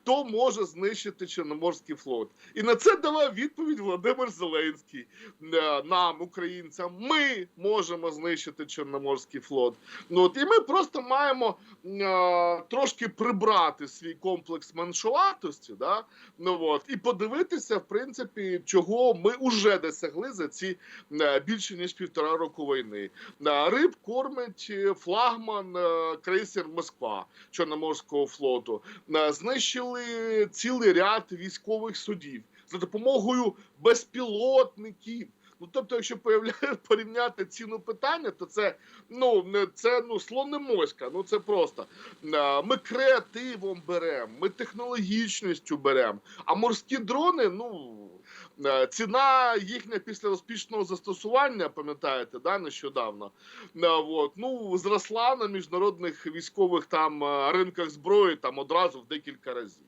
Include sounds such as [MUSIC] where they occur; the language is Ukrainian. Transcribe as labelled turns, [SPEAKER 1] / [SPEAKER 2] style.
[SPEAKER 1] хто може знищити Чорноморський флот. І на це давав відповідь Володимир Зеленський е, нам, українцям. Ми можемо знищити Чорноморський флот. Ну от і ми просто маємо е, трошки прибрати свій комплекс меншоватості, да? ну от і подивитися, в принципі, чого ми вже досягли за ці е, більше ніж півтора року війни. Е, Риб кормить флагман е, крейсер Москва Чорноморського флоту. Е, Знищили цілий ряд військових судів за допомогою безпілотників. Ну, тобто, якщо [LAUGHS] порівняти ціну питання, то це ну не це ну слон моська. Ну це просто ми креативом беремо, ми технологічністю беремо. А морські дрони, ну ціна їхня після успішного застосування, пам'ятаєте, да, нещодавно. от, ну зросла на міжнародних військових там ринках зброї там одразу в декілька разів.